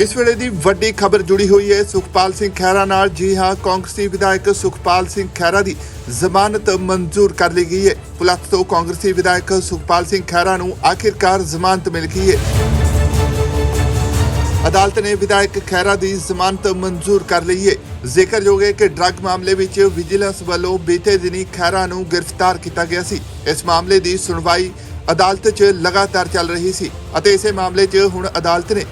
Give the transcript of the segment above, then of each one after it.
ਇਸ ਵੇਲੇ ਦੀ ਵੱਡੀ ਖਬਰ ਜੁੜੀ ਹੋਈ ਹੈ। ਸੁਖਪਾਲ ਸਿੰਘ ਖਹਿਰਾ ਨਾਲ। ਜੀ ਹਾਂ, ਕਾਂਗਰਸੀ ਵਿਧਾਇਕ ਸੁਖਪਾਲ ਸਿੰਘ ਖਹਿਰਾ ਦੀ ਜ਼ਮਾਨਤ ਮਨਜ਼ੂਰ ਕਰ ਲਈ ਗਈ ਹੈ। ਪੁਲਤ ਤੋਂ ਕਾਂਗਰਸੀ ਵਿਧਾਇਕ ਸੁਖਪਾਲ ਸਿੰਘ ਖਹਿਰਾ ਨੂੰ ਆਖਿਰਕਾਰ ਜ਼ਮਾਨਤ ਮਿਲ ਗਈ ਹੈ। ਅਦਾਲਤ ਨੇ ਵਿਧਾਇਕ ਖਹਿਰਾ ਦੀ ਜ਼ਮਾਨਤ ਮਨਜ਼ੂਰ ਕਰ ਲਈ ਹੈ। ਜ਼ਿਕਰਯੋਗ ਹੈ ਕਿ ਡਰੱਗ ਮਾਮਲੇ ਵਿੱਚ ਵਿਜੀਲੈਂਸ ਵੱਲੋਂ ਬੀਤੇ ਦਿਨੀ ਖਹਿਰਾ ਨੂੰ ਗ੍ਰਿਫਤਾਰ ਕੀਤਾ ਗਿਆ ਸੀ। ਇਸ ਮਾਮਲੇ ਦੀ ਸੁਣਵਾਈ ਅਦਾਲਤ 'ਚ ਲਗਾਤਾਰ ਚੱਲ ਰਹੀ ਸੀ ਅਤੇ ਇਸੇ ਮਾਮਲੇ 'ਚ ਹੁਣ ਅਦਾਲਤ ਨੇ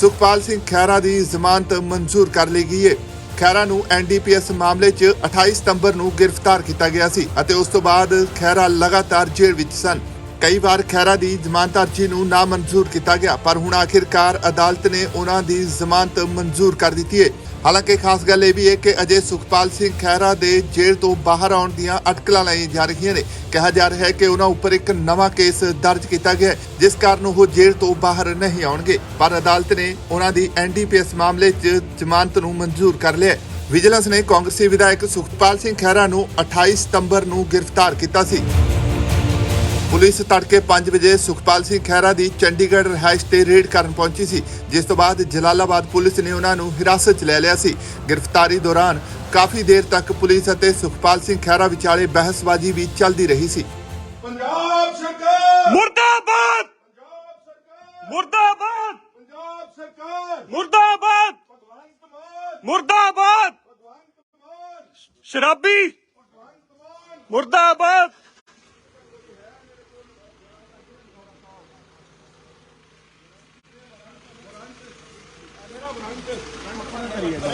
ਸੁਖਪਾਲ ਸਿੰਘ ਖਹਿਰਾ ਦੀ ਜ਼ਮਾਨਤ ਮਨਜ਼ੂਰ ਕਰ ਲਈ ਗਈ ਹੈ ਖਹਿਰਾ ਨੂੰ ਐਨਡੀਪੀਐਸ ਮਾਮਲੇ 'ਚ 28 ਸਤੰਬਰ ਨੂੰ ਗ੍ਰਿਫਤਾਰ ਕੀਤਾ ਗਿਆ ਸੀ ਅਤੇ ਉਸ ਤੋਂ ਬਾਅਦ ਖਹਿਰਾ ਲਗਾਤਾਰ ਜੇਲ੍ਹ ਵਿੱਚ ਸਨ। ਕਈ ਵਾਰ ਖਹਿਰਾ ਦੀ ਜ਼ਮਾਨਤ ਅਰਜ਼ੀ ਨੂੰ ਨਾ ਮਨਜ਼ੂਰ ਕੀਤਾ ਗਿਆ, ਪਰ ਹੁਣ ਆਖਿਰਕਾਰ ਅਦਾਲਤ ਨੇ ਉਹਨਾਂ ਦੀ ਜ਼ਮਾਨਤ ਮਨਜ਼ੂਰ ਕਰ ਦਿੱਤੀ ਹੈ ਹਾਲਾਂਕਿ ਖਾਸ ਗੱਲ ਇਹ ਵੀ ਹੈ ਕਿ ਅਜੇ ਸੁਖਪਾਲ ਸਿੰਘ ਖਹਿਰਾ ਦੇ ਜੇਲ੍ਹ ਤੋਂ ਬਾਹਰ ਆਉਣ ਦੀਆਂ ਅਟਕਲਾਂ ਲਾਈਆਂ ਜਾ ਰਹੀਆਂ ਨੇ। ਕਿਹਾ ਜਾ ਰਿਹਾ ਹੈ ਕਿ ਉਹਨਾਂ ਉੱਪਰ ਇੱਕ ਨਵਾਂ ਕੇਸ ਦਰਜ ਕੀਤਾ ਗਿਆ ਜਿਸ ਕਾਰਨ ਉਹ ਜੇਲ੍ਹ ਤੋਂ ਬਾਹਰ ਨਹੀਂ ਆਉਣਗੇ। ਪਰ ਅਦਾਲਤ ਨੇ ਉਹਨਾਂ ਦੀ ਐਨਡੀਪੀਐਸ ਮਾਮਲੇ 'ਚ ਜ਼ਮਾਨਤ ਨੂੰ ਮਨਜ਼ੂਰ ਕਰ ਲਿਆ ਵਿਜੀਲੈਂਸ ਨੇ ਕਾਂਗਰਸੀ ਵਿਧਾਇਕ ਸੁਖਪਾਲ ਸਿੰਘ ਖਹਿਰਾ ਨੂੰ 28 ਸਤੰਬਰ ਨੂੰ ਗ੍ਰਿਫਤਾਰ ਕੀਤਾ ਸੀ। ਪੁਲਿਸ ਤੜਕੇ 5 ਵਜੇ ਸੁਖਪਾਲ ਸਿੰਘ ਖਹਿਰਾ ਦੀ ਚੰਡੀਗੜ੍ਹ ਰਿਹਾਇਸ਼ ਤੇ ਰੇਡ ਕਰਨ ਪਹੁੰਚੀ ਸੀ ਜਿਸ ਤੋਂ ਬਾਅਦ ਜਲਾਲਾਬਾਦ ਪੁਲਿਸ ਨੇ ਉਹਨਾਂ ਨੂੰ ਹਿਰਾਸਤ 'ਚ ਲੈ ਲਿਆ ਸੀ। ਗ੍ਰਿਫਤਾਰੀ ਦੌਰਾਨ ਕਾਫੀ ਦੇਰ ਤੱਕ ਪੁਲਿਸ ਅਤੇ ਸੁਖਪਾਲ ਸਿੰਘ ਖਹਿਰਾ ਵਿਚਾਲੇ ਬਹਿਸਬਾਜ਼ੀ ਵੀ ਚੱਲਦੀ ਰਹੀ ਸੀ। ਪੰਜਾਬ ਸਰਕਾਰ! ਮੁਰਦਾਬਾਦ! ਪੰਜਾਬ ਸਰਕਾਰ ਮੁਰਦਾਬਾਦ! ਪੰਜਾਬ ਸਰਕਾਰ! ਮੁਰਦਾਬਾਦ! ਮੁਰਦਾਬਾਦ! ਸ਼ਰਾਬੀ! ਮੁਰਦਾਬਾਦ!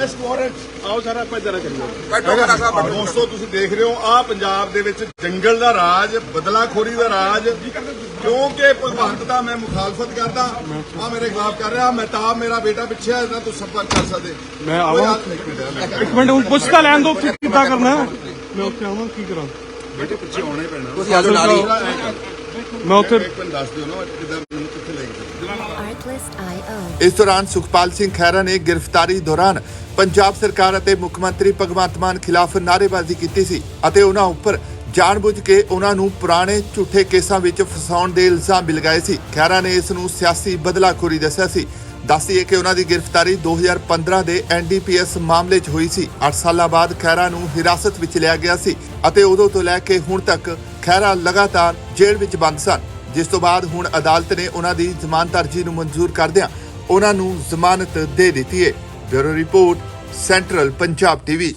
ਇਸ ਵਾਰੰਟ ਆਓ ਸਾਰਾ ਆਪਾਂ ਇਧਰ ਕਰੀਏ ਦੋਸਤੋ ਤੁਸੀਂ ਦੇਖ ਰਹੇ ਹੋ ਆ ਪੰਜਾਬ ਦੇ ਵਿੱਚ ਜੰਗਲ ਦਾ ਰਾਜ ਬਦਲਾਖੋਰੀ ਦਾ ਰਾਜ। ਕਿਉਂਕਿ ਭਗਵੰਤ ਦਾ ਮੈਂ ਮੁਖਾਲਫਤ ਕਰਦਾ ਆ ਮੇਰੇ ਖਿਲਾਫ ਕਰ ਰਿਹਾ ਮਹਿਤਾਬ ਮੇਰਾ ਬੇਟਾ ਪਿੱਛੇ ਹੈ ਤੋਂ ਸੰਪਰਕ ਕਰ ਸਕਦੇ। ਮੈਂ ਆਵਾਂ। ਇੱਕ ਮਿੰਟ ਹੁਣ ਪੁੱਛ ਤਾਂ ਲੈਣ ਦੋ ਕਿ ਕਿੱਦਾਂ ਕਰਨਾ। ਮੈਂ ਉੱਥੇ ਆਵਾਂ ਕੀ ਕਰਾਂ? ਬੇਟੇ ਪਿੱਛੇ ਆਉਣਾ ਹੀ ਪੈਣਾ। ਤੁਸੀਂ ਆਜੋ ਨਾਲ ਹੀ। ਮੈਂ ਉੱਥੇ ਇੱਕ ਮਿੰਟ ਦੱਸ ਦਿਓ ਨਾ ਕਿੱਦਾਂ ਮੈਨੂੰ ਕਿੱਥੇ ਲੈ Artlist.io. ਇਸ ਦੌਰਾਨ ਸੁਖਪਾਲ ਸਿੰਘ ਖਹਿਰਾ ਨੇ ਗ੍ਰਿਫਤਾਰੀ ਦੌਰਾਨ ਪੰਜਾਬ ਸਰਕਾਰ ਅਤੇ ਮੁੱਖ ਮੰਤਰੀ ਭਗਵੰਤ ਮਾਨ ਖਿਲਾਫ ਨਾਅਰੇਬਾਜ਼ੀ ਕੀਤੀ ਸੀ ਅਤੇ ਉਹਨਾਂ ਉੱਪਰ ਜਾਣਬੁੱਝ ਕੇ ਉਹਨਾਂ ਨੂੰ ਪੁਰਾਣੇ ਝੂਠੇ ਕੇਸਾਂ ਵਿੱਚ ਫਸਾਉਣ ਦੇ ਇਲਜ਼ਾਮ ਮਿਲ ਗਏ ਸੀ। ਖਹਿਰਾ ਨੇ ਇਸ ਨੂੰ ਸਿਆਸੀ ਬਦਲਾਖੋਰੀ ਦੱਸਿਆ ਸੀ। ਦੱਸੀਏ ਕਿ ਉਹਨਾਂ ਦੀ ਗ੍ਰਿਫਤਾਰੀ 2015 ਦੇ ਐਨਡੀਪੀਐਸ ਮਾਮਲੇ 'ਚ ਹੋਈ ਸੀ। 8 ਸਾਲਾਂ ਬਾਅਦ ਖਹਿਰਾ ਨੂੰ ਹਿਰਾਸਤ ਵਿੱਚ ਲਿਆ ਗਿਆ ਸੀ ਅਤੇ ਉਦੋਂ ਤੋਂ ਲੈ ਕੇ ਹੁਣ ਤੱਕ ਖਹਿਰਾ ਲਗਾਤਾਰ ਜੇਲ੍ਹ ਵਿੱਚ ਬੰਦ ਸਨ। ਜਿਸ ਤੋਂ ਬਾਅਦ ਹੁਣ ਅਦਾਲਤ ਨੇ ਉਹਨਾਂ ਦੀ ਜ਼ਮਾਨਤ ਅਰਜ਼ੀ ਨੂੰ ਮਨਜ਼ੂਰ ਕਰਦਿਆਂ ਉਹਨਾਂ ਨੂੰ ਜ਼ਮਾਨਤ ਦੇ ਦਿੱਤੀ ਹੈ। Bureau report central Punjab TV.